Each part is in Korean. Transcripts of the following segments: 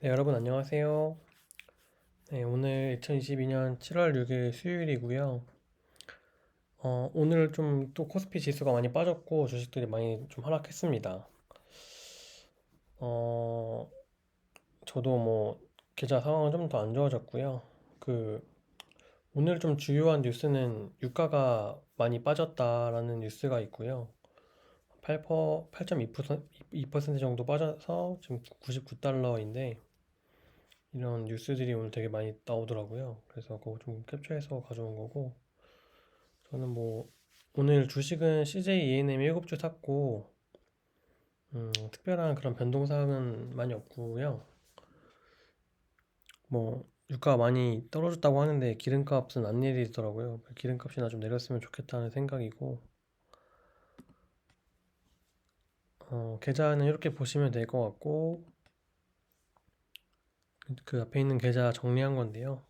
네, 여러분 안녕하세요. 네, 오늘 2022년 7월 6일 수요일이고요. 어, 오늘 좀 또 코스피 지수가 많이 빠졌고 주식들이 많이 좀 하락했습니다. 어, 저도 뭐 계좌 상황은 좀 더 안 좋아졌고요. 그 오늘 좀 주요한 뉴스는 유가가 많이 빠졌다라는 뉴스가 있고요. 8%, 8.2% 정도 빠져서 지금 99달러인데 이런 뉴스들이 오늘 되게 많이 나오더라고요. 그래서 그거 좀 캡처해서 가져온 거고, 저는 뭐, 오늘 주식은 CJ ENM 7주 샀고, 음, 특별한 그런 변동사항은 많이 없고요. 뭐, 유가가 많이 떨어졌다고 하는데 기름값은 안 내리더라고요. 기름값이나 좀 내렸으면 좋겠다는 생각이고, 어, 계좌는 이렇게 보시면 될 것 같고, 그 앞에 있는 계좌 정리한 건데요.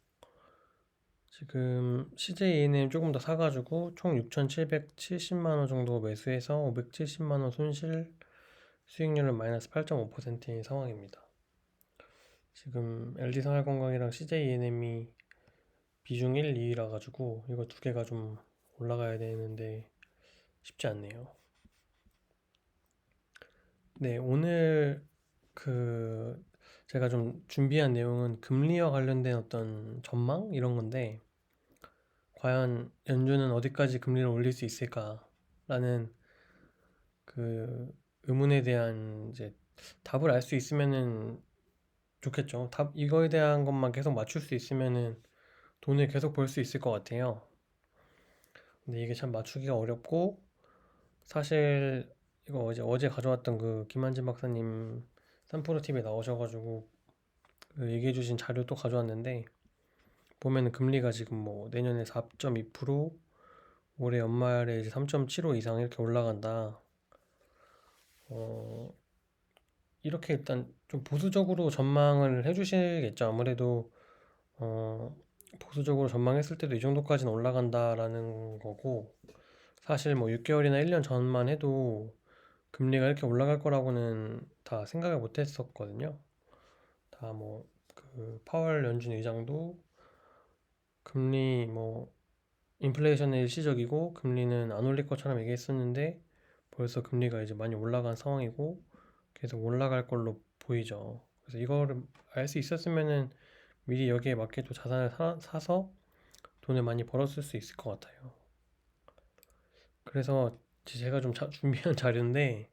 지금 CJ ENM 조금 더 사가지고 총 6,770만 원 정도 매수해서 570만 원 손실 수익률은 마이너스 8.5%인 상황입니다. 지금 LG생활건강이랑 CJ ENM이 비중 1, 2라 가지고 이거 두 개가 좀 올라가야 되는데 쉽지 않네요. 네, 오늘 그 제가 좀 준비한 내용은 금리와 관련된 어떤 전망 이런 건데 과연 연준은 어디까지 금리를 올릴 수 있을까라는 그 의문에 대한 이제 답을 알 수 있으면은 좋겠죠. 답 이거에 대한 것만 계속 맞출 수 있으면은 돈을 계속 벌 수 있을 것 같아요. 근데 이게 참 맞추기가 어렵고 사실 이거 어제 어제 가져왔던 그 김한진 박사님 삼프로 TV에 나오셔가지고 그 얘기해주신 자료 또 가져왔는데 보면은 금리가 지금 뭐 내년에 4.2% 올해 연말에 이제 3.75 이상 이렇게 올라간다. 어, 이렇게 일단 좀 보수적으로 전망을 해주시겠죠. 아무래도 어, 보수적으로 전망했을 때도 이 정도까지는 올라간다라는 거고 사실 뭐 6개월이나 1년 전만 해도 금리가 이렇게 올라갈 거라고는 다 생각을 못 했었거든요. 다 뭐 그 파월 연준 의장도 금리 뭐 인플레이션은 일시적이고 금리는 안 올릴 것처럼 얘기했었는데 벌써 금리가 이제 많이 올라간 상황이고 계속 올라갈 걸로 보이죠. 그래서 이거를 알 수 있었으면은 미리 여기에 맞게 또 자산을 사, 사서 돈을 많이 벌었을 수 있을 것 같아요. 그래서 제가 좀 자- 준비한 자료인데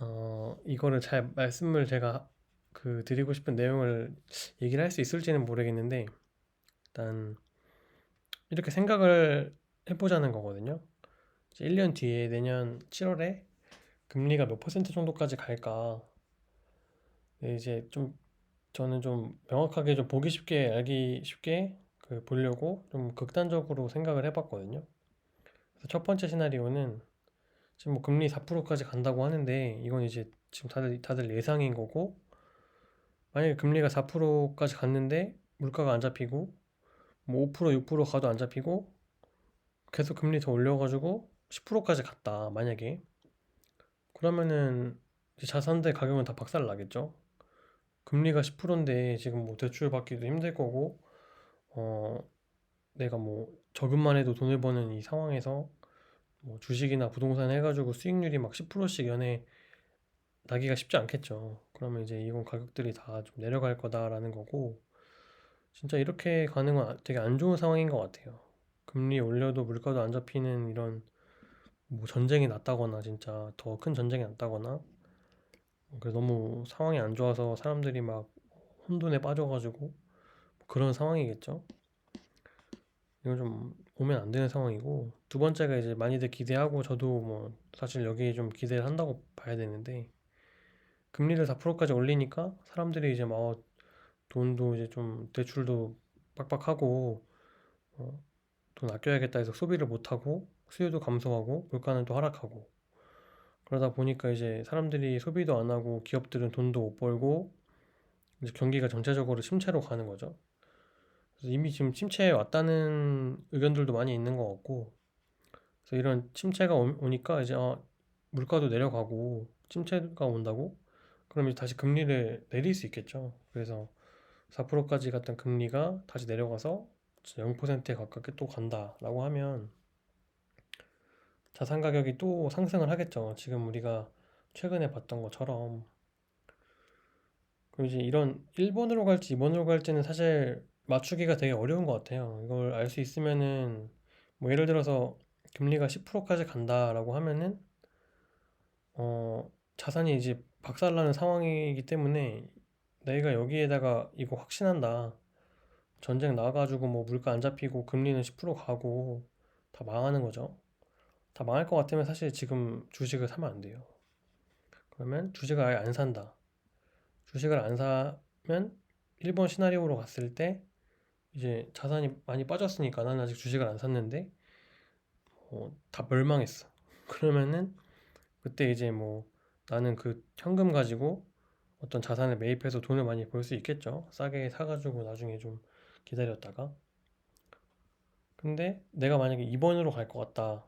어, 이거를 잘 말씀을 제가 그 드리고 싶은 내용을 얘기를 할 수 있을지는 모르겠는데 일단 이렇게 생각을 해보자는 거거든요. 이제 1년 뒤에 내년 7월에 금리가 몇 퍼센트 정도까지 갈까? 네, 이제 좀 저는 좀 명확하게 좀 보기 쉽게 알기 쉽게 그 보려고 좀 극단적으로 생각을 해봤거든요. 그래서 첫 번째 시나리오는 지금 뭐 금리 4%까지 간다고 하는데 이건 이제 지금 다들 다들 예상인 거고 만약에 금리가 4%까지 갔는데 물가가 안 잡히고 뭐 5%, 6% 가도 안 잡히고 계속 금리 더 올려가지고 10%까지 갔다 만약에 그러면은 자산들 가격은 다 박살 나겠죠. 금리가 10%인데 지금 뭐 대출 받기도 힘들 거고 어 내가 뭐 저금만 해도 돈을 버는 이 상황에서 뭐 주식이나 부동산 해가지고 수익률이 막 10%씩 연에 나기가 쉽지 않겠죠. 그러면 이제 이건 가격들이 다 좀 내려갈 거다라는 거고, 진짜 이렇게 가는 건 되게 안 좋은 상황인 것 같아요. 금리 올려도 물가도 안 잡히는 이런 뭐 전쟁이 났다거나 진짜 더 큰 전쟁이 났다거나, 그 너무 상황이 안 좋아서 사람들이 막 혼돈에 빠져가지고 그런 상황이겠죠. 이건 좀 오면 안 되는 상황이고, 두 번째가 이제 많이들 기대하고 저도 뭐 사실 여기에 좀 기대를 한다고 봐야 되는데, 금리를 4%까지 올리니까 사람들이 이제 막 어, 돈도 이제 좀 대출도 빡빡하고 어, 돈 아껴야겠다 해서 소비를 못하고 수요도 감소하고 물가는 또 하락하고 그러다 보니까 이제 사람들이 소비도 안 하고 기업들은 돈도 못 벌고 이제 경기가 전체적으로 침체로 가는 거죠. 그래서 이미 지금 침체에 왔다는 의견들도 많이 있는 것 같고 그래서 이런 침체가 오- 오니까 이제 아, 물가도 내려가고 침체가 온다고 그럼 이제 다시 금리를 내릴 수 있겠죠. 그래서 4%까지 갔던 금리가 다시 내려가서 0%에 가깝게 또 간다라고 하면 자산 가격이 또 상승을 하겠죠. 지금 우리가 최근에 봤던 것처럼. 그리고 이제 이런 1번으로 갈지 2번으로 갈지는 사실 맞추기가 되게 어려운 것 같아요. 이걸 알 수 있으면은 뭐 예를 들어서 금리가 10%까지 간다라고 하면은 어 자산이 이제 박살나는 상황이기 때문에 내가 여기에다가 이거 확신한다. 전쟁 나가지고 뭐 물가 안 잡히고 금리는 10% 가고 다 망하는 거죠. 다 망할 것 같으면 사실 지금 주식을 사면 안 돼요. 그러면 주식을 아예 안 산다. 주식을 안 사면 1번 시나리오로 갔을 때 이제 자산이 많이 빠졌으니까 나는 아직 주식을 안 샀는데 어, 다 멸망했어. 그러면은 그때 이제 뭐 나는 그 현금 가지고 어떤 자산을 매입해서 돈을 많이 벌 수 있겠죠. 싸게 사가지고 나중에 좀 기다렸다가. 근데 내가 만약에 2번으로 갈 것 같다.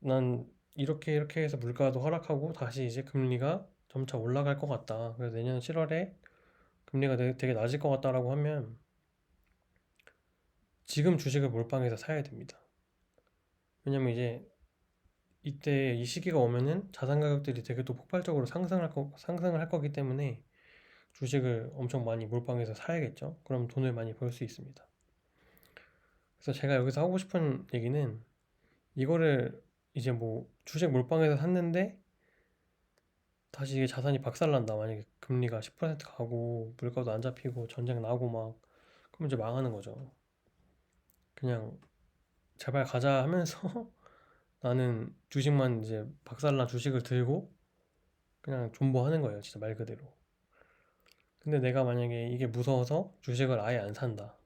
난 이렇게 이렇게 해서 물가도 하락하고 다시 이제 금리가 점차 올라갈 것 같다. 그래서 내년 7월에 금리가 되게 낮을 것 같다라고 하면 지금 주식을 몰빵해서 사야 됩니다. 왜냐면 이제 이때 이 시기가 오면은 자산 가격들이 되게 또 폭발적으로 상승할 거, 상승을 할 거기 때문에 주식을 엄청 많이 몰빵해서 사야겠죠. 그럼 돈을 많이 벌 수 있습니다. 그래서 제가 여기서 하고 싶은 얘기는 이거를 이제 뭐 주식 몰빵해서 샀는데 다시 이게 자산이 박살난다. 만약에 금리가 10% 가고 물가도 안 잡히고 전쟁 나고 막 그럼 이제 망하는 거죠. 그냥 제발 가자 하면서 나는 주식만 이제 박살난 주식을 들고 그냥 존버하는 거예요. 진짜 말 그대로. 근데 내가 만약에 이게 무서워서 주식을 아예 안 산다.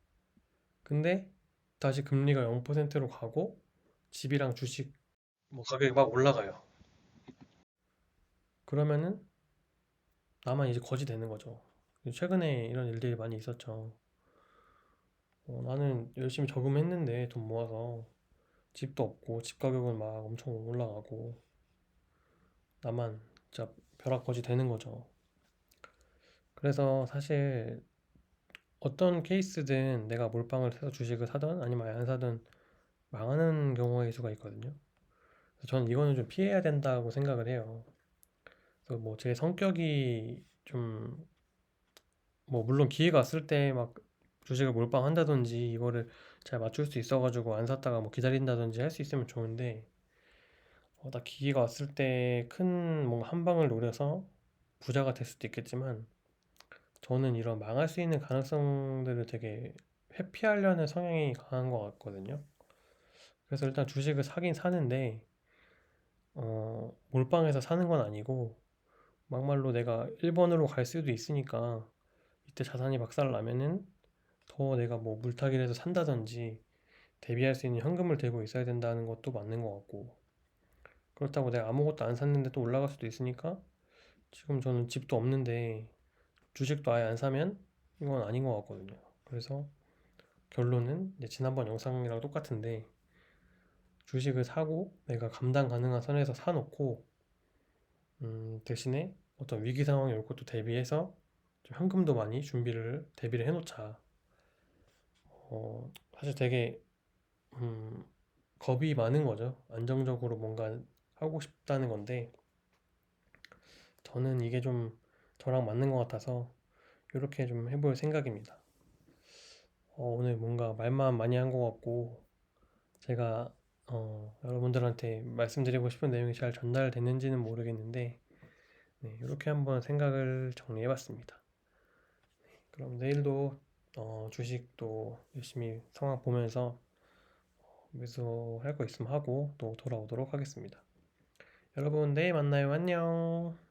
근데 다시 금리가 0%로 가고 집이랑 주식 뭐 가격이 막 올라가요. 그러면은 나만 이제 거지 되는 거죠. 최근에 이런 일들이 많이 있었죠. 어, 나는 열심히 저금했는데 돈 모아서 집도 없고 집 가격은 막 엄청 올라가고 나만 진짜 벼락거지 되는 거죠. 그래서 사실 어떤 케이스든 내가 몰빵을 해서 주식을 사든 아니면 안 사든 망하는 경우의 수가 있거든요. 그래서 저는 이거는 좀 피해야 된다고 생각을 해요. 그래서 뭐 제 성격이 좀 뭐 물론 기회가 왔을 때 막 주식을 몰빵 한다든지 이거를 잘 맞출 수 있어가지고 안 샀다가 뭐 기다린다든지 할 수 있으면 좋은데 어, 나 기회가 왔을 때 큰 뭔가 한 방을 노려서 부자가 될 수도 있겠지만 저는 이런 망할 수 있는 가능성들을 되게 회피하려는 성향이 강한 것 같거든요. 그래서 일단 주식을 사긴 사는데 어, 몰빵해서 사는 건 아니고 막말로 내가 1번으로 갈 수도 있으니까 이때 자산이 박살 나면은 더 내가 뭐 물타기를 해서 산다든지 대비할 수 있는 현금을 들고 있어야 된다는 것도 맞는 것 같고 그렇다고 내가 아무것도 안 샀는데 또 올라갈 수도 있으니까 지금 저는 집도 없는데 주식도 아예 안 사면 이건 아닌 것 같거든요. 그래서 결론은 이제 지난번 영상이랑 똑같은데 주식을 사고 내가 감당 가능한 선에서 사놓고 음, 대신에 어떤 위기 상황이 올 것도 대비해서 좀 현금도 많이 준비를 대비를 해놓자. 어, 사실 되게 음, 겁이 많은 거죠. 안정적으로 뭔가 하고 싶다는 건데 저는 이게 좀 저랑 맞는 것 같아서 이렇게 좀 해볼 생각입니다. 어, 오늘 뭔가 말만 많이 한 것 같고 제가 어, 여러분들한테 말씀드리고 싶은 내용이 잘 전달됐는지는 모르겠는데 네, 이렇게 한번 생각을 정리해봤습니다. 네, 그럼 내일도 어, 주식도 열심히 상황 보면서 어, 매수할 거 있으면 하고 또 돌아오도록 하겠습니다. 여러분 내일 만나요. 안녕.